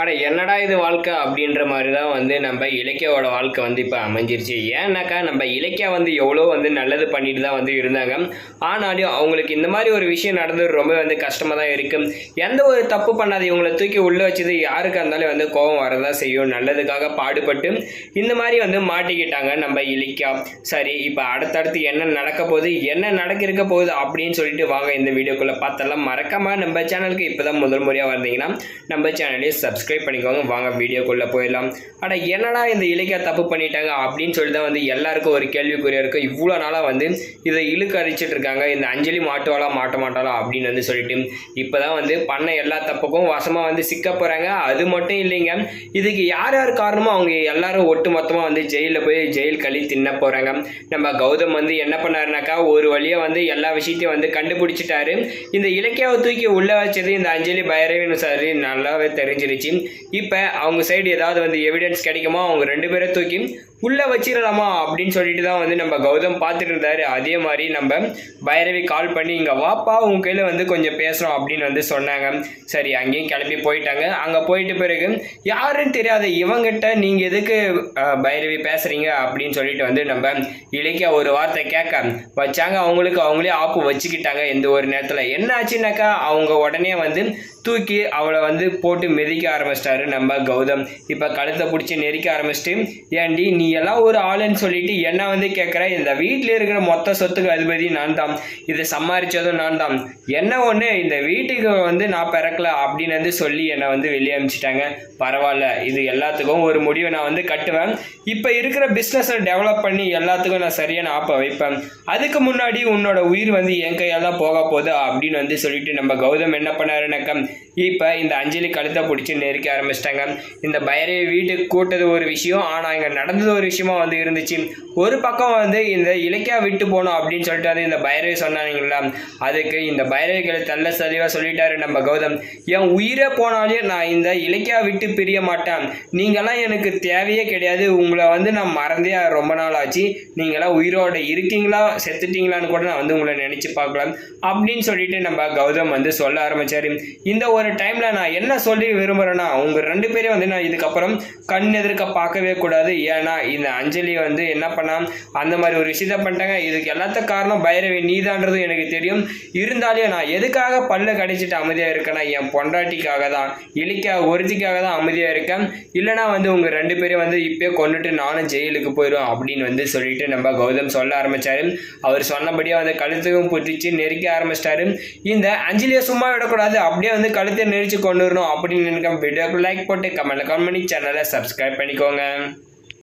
அட என்னடா இது வாழ்க்கை அப்படின்ற மாதிரி தான் வந்து நம்ம இலக்கியாவோட வாழ்க்கை வந்து இப்போ அமைஞ்சிருச்சு. ஏன்னாக்கா நம்ம இலக்கியா வந்து எவ்வளோ வந்து நல்லது பண்ணிட்டு தான் வந்து இருந்தாங்க. ஆனாலும் அவங்களுக்கு இந்த மாதிரி ஒரு விஷயம் நடந்தது ரொம்ப வந்து கஷ்டமாக தான் இருக்கும் எந்த ஒரு தப்பு பண்ணாது இவங்களை தூக்கி உள்ளே வச்சது யாருக்காக இருந்தாலும் வந்து கோபம் வரதான் செய்யும். நல்லதுக்காக பாடுபட்டு இந்த மாதிரி வந்து மாட்டிக்கிட்டாங்க நம்ம இலக்கியா. சரி இப்போ அடுத்தடுத்து என்ன நடக்க போகுது என்ன நடக்கிருக்க போகுது அப்படின்னு சொல்லிட்டு வாங்க இந்த வீடியோக்குள்ளே பார்த்தெல்லாம் மறக்காமல் நம்ம சேனலுக்கு இப்போ தான் முதல் முறையாக வந்தீங்கன்னா நம்ம சேனலையும் சப்ஸ்கிரைப் பண்ணிக்கோங்க. வாங்க வீடியோக்குள்ளே போயிடலாம். ஆனால் என்னடா இந்த இலக்கியா தப்பு பண்ணிட்டாங்க அப்படின்னு சொல்லி தான் வந்து எல்லாருக்கும் ஒரு கேள்விக்குறியாக இருக்கும் இவ்வளோ நாளாக வந்து இதை இழுக்க அரிச்சிட்டு இருக்காங்க. இந்த அஞ்சலி மாட்டுவாளா மாட்ட மாட்டாளா அப்படின்னு வந்து சொல்லிட்டு இப்போ தான் வந்து பண்ண எல்லா தப்புக்கும் வசமாக வந்து சிக்க போகிறாங்க அது மட்டும் இல்லைங்க. இதுக்கு யார் யார் காரணமோ அவங்க எல்லாரும் ஒட்டு மொத்தமாக வந்து ஜெயிலில் போய் ஜெயில் களி தின்ன போகிறாங்க நம்ம கௌதம் வந்து என்ன பண்ணாருனாக்கா ஒரு வழியாக வந்து எல்லா விஷயத்தையும் வந்து கண்டுபிடிச்சிட்டாரு. இந்த இலக்கியாவை தூக்கி உள்ளே வச்சது இந்த அஞ்சலி பைரவின்னு சரி நல்லாவே தெரிஞ்சிருச்சு. இப்போ அவங்க சைடு ஏதாவது வந்து எவிடன்ஸ் கிடைக்குமா? அவங்க ரெண்டு பேரை தூக்கி உள்ளே வச்சிடலாமா அப்படின்னு சொல்லிட்டு தான் வந்து நம்ம கௌதம் பார்த்துட்டு இருந்தாரு. அதே மாதிரி நம்ம பைரவி கால் பண்ணி இங்கே வாப்பா உங்க கையில் வந்து கொஞ்சம் பேசுகிறோம் அப்படின்னு வந்து சொன்னாங்க. சரி அங்கேயும் கிளம்பி போயிட்டாங்க. அங்கே போயிட்டு பிறகு யாருன்னு தெரியாத இவங்கிட்ட நீங்கள் எதுக்கு பைரவி பேசுகிறீங்க அப்படின்னு சொல்லிட்டு வந்து நம்ம இலக்கிய ஒரு வார்த்தை கேட்க வச்சாங்க. அவங்களுக்கு அவங்களே ஆப்பு வச்சுக்கிட்டாங்க எந்த ஒரு நேரத்தில். என்ன ஆச்சுனாக்கா அவங்க உடனே வந்து தூக்கி அவளை வந்து போட்டு மிதிக்க ஆரம்பிச்சிட்டாரு நம்ம கௌதம். இப்போ கழுத்தை பிடிச்சி நெரிக்க ஆரம்பிச்சிட்டு ஏண்டி நீ எல்லாம் ஒரு ஆளுன்னு சொல்லிட்டு என்ன வந்து கேட்குற இந்த வீட்டில் இருக்கிற மொத்த சொத்துக்கு அதிபதி நான் தான் இதை சம்பாரிச்சதும் நான் தான் என்ன ஒன்று இந்த வீட்டுக்கு வந்து நான் பிறக்கல அப்படின்னு வந்து சொல்லி என்னை வந்து வெளியே அனுப்பிச்சிட்டாங்க பரவாயில்ல இது எல்லாத்துக்கும் ஒரு முடிவை நான் வந்து கட்டுவேன். இப்போ இருக்கிற பிஸ்னஸை டெவலப் பண்ணி எல்லாத்துக்கும் நான் சரியான ஆப்பை வைப்பேன். அதுக்கு முன்னாடி உன்னோட உயிர் வந்து என் கையால் தான் போக போகுது அப்படின்னு வந்து சொல்லிட்டு நம்ம கௌதம் என்ன பண்ணாருனாக்கா இப்போ இந்த அஞ்சலி கழுத்தை பிடிச்சி எரிக்க ஆரம்பிச்சிட்டாங்க. இந்த பைரவி வீட்டுக்கு கூட்டது ஒரு விஷயம் ஆனால் இங்கே நடந்தது ஒரு விஷயமா வந்து இருந்துச்சு. ஒரு பக்கம் வந்து இந்த இலக்கியா விட்டு போனோம் அப்படின்னு சொல்லிட்டு வந்து இந்த பைரவி சொன்னாங்களா அதுக்கு இந்த பைரவிகளை தள்ள சதிவாக சொல்லிட்டாரு நம்ம கௌதம். என் உயிரே போனாலே நான் இந்த இலக்கியா விட்டு பிரிய மாட்டேன். நீங்களாம் எனக்கு தேவையே கிடையாது. உங்களை வந்து நான் மறந்தே ரொம்ப நாள் ஆச்சு. நீங்களாம் உயிரோட இருக்கீங்களா? செத்துட்டீங்களான்னு கூட நான் வந்து உங்களை நினச்சி பார்க்கலாம் அப்படின்னு சொல்லிட்டு நம்ம கௌதம் வந்து சொல்ல ஆரம்பிச்சாரு. இந்த ஒரு டைம்ல நான் என்ன சொல்லி விரும்புகிறேன்னா உங்க ரெண்டு பேரையும் வந்து நான் இதுக்கப்புறம் கண் எதிர்க்க பார்க்கவே கூடாது. ஏன்னா இந்த அஞ்சலி வந்து என்ன பண்ணா அந்த மாதிரி ஒரு விஷயத்த பண்ணிட்டாங்க. இதுக்கு எல்லாத்த காரணம் பைரவி. நீதான்றது எனக்கு தெரியும். இருந்தாலும் நான் எதுக்காக பல்ல கடிச்சிட்டு அமைதியாக இருக்கேன்னா என் பொண்டாட்டிக்காக தான். இலிக்கா ஒருத்திக்காக தான் அமைதியாக இருக்கேன். இல்லைனா வந்து உங்கள் ரெண்டு பேரையும் வந்து இப்பயே கொண்டுட்டு நானும் ஜெயிலுக்கு போயிடுவேன் அப்படின்னு வந்து சொல்லிட்டு நம்ம கௌதம் சொல்ல ஆரம்பித்தார் அவர் சொன்னபடியே வந்து கழுத்துக்கும் புத்திச்சு நெருக்க ஆரம்பிச்சிட்டாரு. இந்த அஞ்சலியை சும்மா விடக்கூடாது. அப்படியே வந்து கழுத்தை நெரிச்சு கொண்டு வரணும் அப்படின்னு நினைக்க வீடியோக்கு லைக் போட்டு கமெண்ட்ல கமெண்ட் பண்ணி சேனலை சப்ஸ்கிரைப் பண்ணிக்கோங்க.